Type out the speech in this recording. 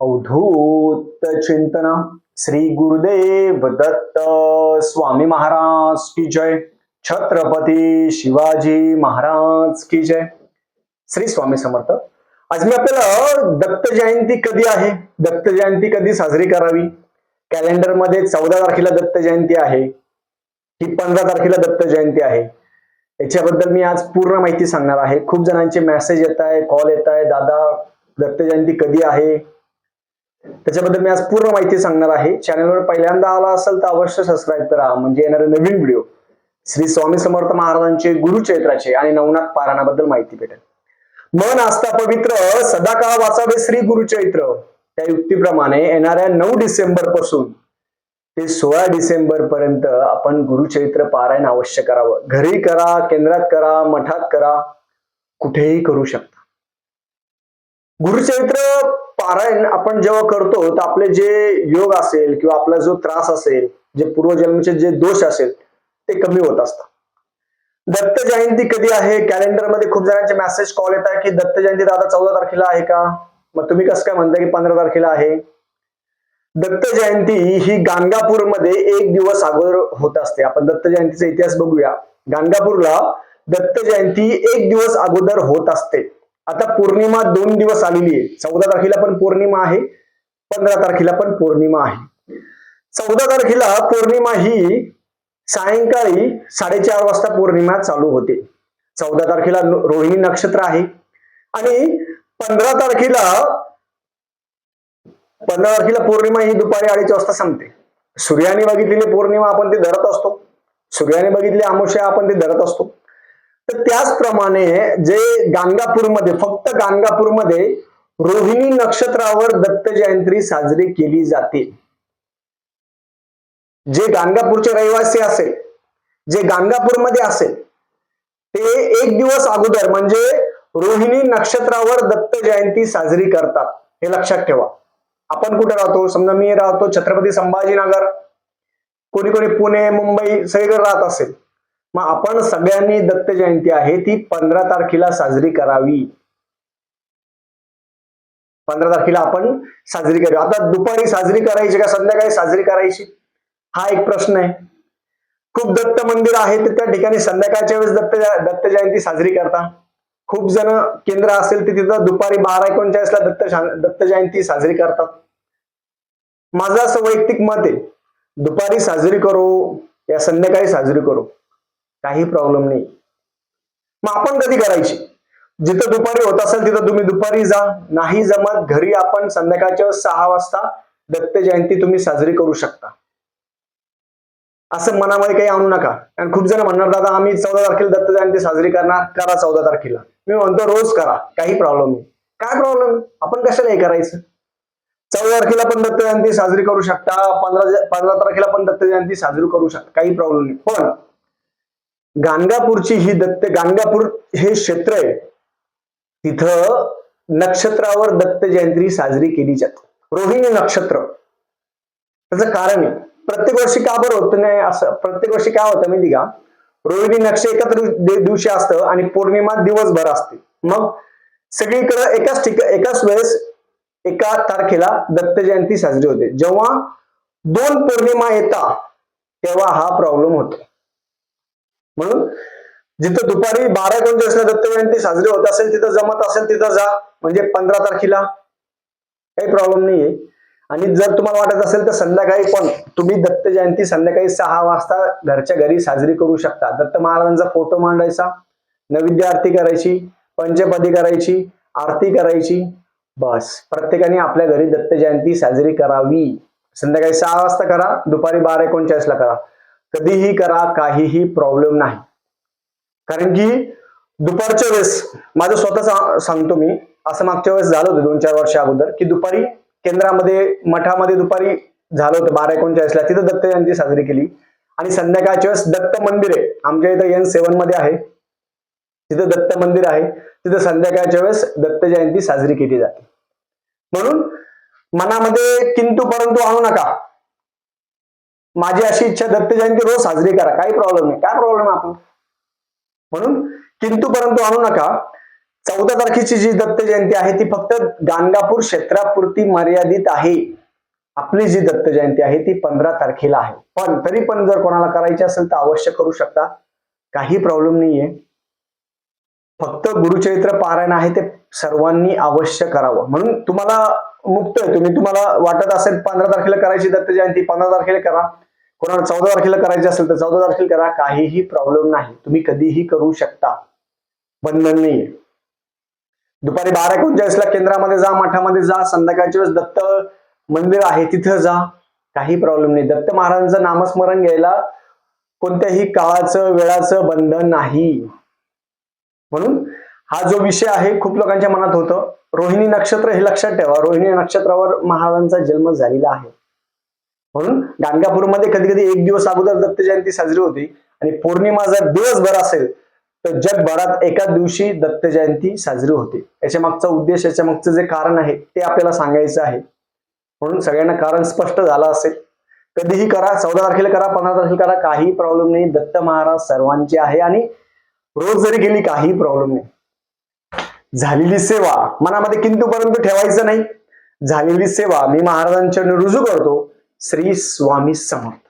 अवधूत चिंतन श्री गुरुदेव दत्त स्वामी महाराज की जय। छत्रपती शिवाजी महाराज की जय। श्री स्वामी समर्थ। आज मी आपल्याला दत्त जयंती कधी आहे? दत्त जयंती कधी साजरी करावी? कॅलेंडरमध्ये चौदा तारखेला दत्त जयंती आहे. ही पंधरा तारखेला दत्त जयंती आहे. याच्याबद्दल मी आज पूर्ण माहिती सांगणार आहे. खूप जणांचे मेसेज येत आहे कॉल येत आहे दादा दत्त जयंती कधी आहे? त्याच्याबद्दल मी आज पूर्ण माहिती सांगणार आहे. चॅनलवर पहिल्यांदा आला असेल तर अवश्य सबस्क्राईब करा. म्हणजे येणारे नवीन व्हिडिओ श्री स्वामी समर्थ महाराजांचे गुरुचैत्राचे आणि नवनाथ पारायणाबद्दल माहिती भेटेल. मन आस्था पवित्र सदाकाळ वाचावे श्री गुरुचैत्र त्या युक्तीप्रमाणे येणाऱ्या नऊ डिसेंबरपासून ते सोळा डिसेंबर पर्यंत आपण गुरुचैत्र पारायण अवश्य करावं. घरी करा केंद्रात करा मठात करा. कुठेही करू शकता. गुरुचरित्र पारायण आपण जेव्हा करतो तर आपले जे योग असेल किंवा आपला जो त्रास असेल जे पूर्वजन्मचे जे दोष असेल ते कमी होत असतात. दत्त जयंती कधी आहे? कॅलेंडरमध्ये खूप जणांचे मेसेज कॉल येत आहे की दत्त जयंती दादा चौदा तारखेला आहे का? मग तुम्ही कसं काय म्हणता की पंधरा तारखेला आहे? दत्त जयंती ही गाणगापूरमध्ये एक दिवस अगोदर होत असते. आपण दत्त जयंतीचा इतिहास बघूया. गाणगापूरला दत्त जयंती एक दिवस अगोदर होत असते. आता पौर्णिमा दोन दिवस आलेली आहे. चौदा तारखेला पण पौर्णिमा आहे पंधरा तारखेला पण पौर्णिमा आहे. चौदा तारखेला पौर्णिमा ही सायंकाळी साडेचार वाजता पौर्णिमा चालू होते. चौदा तारखेला रोहिणी नक्षत्र आहे. आणि पंधरा तारखेला पंधरा तारखेला पौर्णिमा ही दुपारी अडीच वाजता संपते. सूर्याने बघितलेली पौर्णिमा आपण ते धरत असतो. सूर्याने बघितली अमावस्या आपण ते धरत असतो. तर त्याचप्रमाणे जे गाणगापूरमध्ये फक्त गाणगापूरमध्ये रोहिणी नक्षत्रावर दत्त जयंती साजरी केली जाते. जे गाणगापूरचे रहिवासी असेल जे गाणगापूरमध्ये असेल ते एक दिवस अगोदर म्हणजे रोहिणी नक्षत्रावर दत्त जयंती साजरी करतात. हे लक्षात ठेवा. आपण कुठे राहतो? समजा मी राहतो छत्रपती संभाजीनगर. कोणी कोणी पुणे मुंबई सगळीकडे राहत असेल. मग आपण सगळ्यांनी दत्त जयंती आहे ती पंधरा तारखेला साजरी करावी. पंधरा तारखेला आपण साजरी करू आता दुपारी साजरी करायची का संध्याकाळी साजरी करायची? हा एक प्रश्न आहे. खूप दत्त मंदिर आहे तर त्या ठिकाणी संध्याकाळच्या वेळेस दत्त दत्त जयंती साजरी करता. खूप जण केंद्र असेल तर तिथं दुपारी बारा एकोणचाळीसला दत्त दत्त जयंती साजरी करतात. माझं असं वैयक्तिक मत आहे. दुपारी साजरी करू या संध्याकाळी साजरी करू. काही प्रॉब्लेम नाही. मग आपण कधी करायची? जिथं दुपारी होत असेल तिथं तुम्ही दुपारी जा. नाही जमत घरी आपण संध्याकाळच्या सहा वाजता दत्त जयंती तुम्ही साजरी करू शकता. असं मनामध्ये काही आणू नका. आणि खूप जण म्हणणार दादा आम्ही चौदा तारखेला दत्त जयंती साजरी करणार. करा चौदा तारखेला. मी म्हणतो रोज करा. काही प्रॉब्लेम नाही. काय प्रॉब्लेम आपण कशाला हे करायचं? चौदा तारखेला पण दत्त जयंती साजरी करू शकता. पंधरा पंधरा तारखेला पण दत्त जयंती साजरी करू शकता. काही प्रॉब्लेम नाही. पण गाणगापूरची ही दत्त गाणगापूर हे क्षेत्र आहे. तिथं नक्षत्रावर दत्त जयंती साजरी केली जाते. रोहिणी नक्षत्र. त्याचं कारण आहे. प्रत्येक वर्षी का बरं होत नाही असं? प्रत्येक वर्षी काय होतं माहिती का? रोहिणी नक्ष एकत्र दिवशी असतं आणि पौर्णिमा दिवसभर असते. मग सगळीकडे एकाच ठिकाण एकाच वेळेस एका तारखेला दत्त जयंती साजरी होते. जेव्हा दोन पौर्णिमा येतात तेव्हा हा प्रॉब्लेम होतो. म्हणून जिथं दुपारी बारा एकोणचाळीसला दत्त जयंती साजरी होत असेल तिथं जमत असेल तिथं जा. म्हणजे पंधरा तारखेला. काही प्रॉब्लेम नाहीये. आणि जर तुम्हाला वाटत असेल तर संध्याकाळी पण तुम्ही दत्त जयंती संध्याकाळी सहा वाजता घरच्या घरी साजरी करू शकता. दत्त महाराजांचा फोटो मांडायचा. नैवेद्य आरती करायची पंचपदी करायची आरती करायची. बस. प्रत्येकाने आपल्या घरी दत्त जयंती साजरी करावी. संध्याकाळी सहा वाजता करा दुपारी बारा एकोणचाळीसला करा. कधीही करा काहीही प्रॉब्लेम नाही. कारण की दुपारच्या वेळेस माझं स्वतः सांगतो मी असं मागच्या वेळेस झालं होतं दोन चार वर्ष अगोदर की दुपारी केंद्रामध्ये मठामध्ये दुपारी झालं होतं बारा एकोणचाळीसला. तिथं दत्त जयंती साजरी केली. आणि संध्याकाळच्या वेळेस दत्त मंदिर आहे. आमच्या इथं एन सेवनमध्ये आहे. तिथं दत्त मंदिर आहे. तिथं संध्याकाळच्या वेळेस दत्त जयंती साजरी केली जाते. म्हणून मनामध्ये किंतु परंतु आणू नका. माझी अशी इच्छा दत्त जयंती रोज साजरी करा. काही प्रॉब्लेम नाही. काय प्रॉब्लेम आपण? म्हणून किंतु परंतु आणू नका. चौदा तारखेची जी दत्त जयंती आहे ती फक्त गाणगापूर क्षेत्रापुरती मर्यादित आहे. आपली जी दत्त जयंती आहे ती पंधरा तारखेला आहे. पण तरी पण जर कोणाला करायची असेल तर अवश्य करू शकता. काही प्रॉब्लेम नाहीये. फक्त गुरुचरित्र पारायण आहे ते सर्वांनी अवश्य करावं. म्हणून तुम्हाला मुक्त आहे. तुम्ही तुम्हाला वाटत असेल पंधरा तारखेला करायची दत्त जयंती पंधरा तारखेला करा. कोणाला चौदा तारखेला करायची असेल तर चौदा तारखेला करा. काहीही प्रॉब्लेम नाही. तुम्ही कधीही करू शकता. बंधन नाहीये. दुपारी बारा एकोणचाळीसला केंद्रामध्ये जा मठामध्ये जा संध्याकाळच्या वेळेस दत्त मंदिर आहे तिथं जा. काही प्रॉब्लेम नाही. दत्त महाराजांचं नामस्मरण घ्यायला कोणत्याही काळाचं वेळाचं बंधन नाही. म्हणून हा जो विषय आहे खूप लोकांच्या मनात होतं. रोहिणी नक्षत्र हे लक्षात ठेवा. रोहिणी नक्षत्रावर महाराजांचा जन्म झालेला आहे. म्हणून गाणगापूरमध्ये कधी कधी एक दिवस अगोदर दत्त जयंती साजरी होती आणि पौर्णिमा जर दिवसभर असेल तर जगभरात एका दिवशी दत्त जयंती साजरी होते. याच्या मागचा उद्देश याच्या मागचं जे कारण आहे ते आपल्याला सांगायचं आहे. म्हणून सगळ्यांना कारण स्पष्ट झालं असेल. कधीही करा चौदा तारखेला करा पंधरा तारखेला करा काही प्रॉब्लेम नाही. दत्त महाराज सर्वांचे आहे आणि रोज जरी गेली काही प्रॉब्लेम नाही. झालेली सेवा मनामध्ये किंतू परंतु ठेवायचं नाही. झालेली सेवा मी महाराजांच्या रुजू करतो. श्री स्वामी समर्थ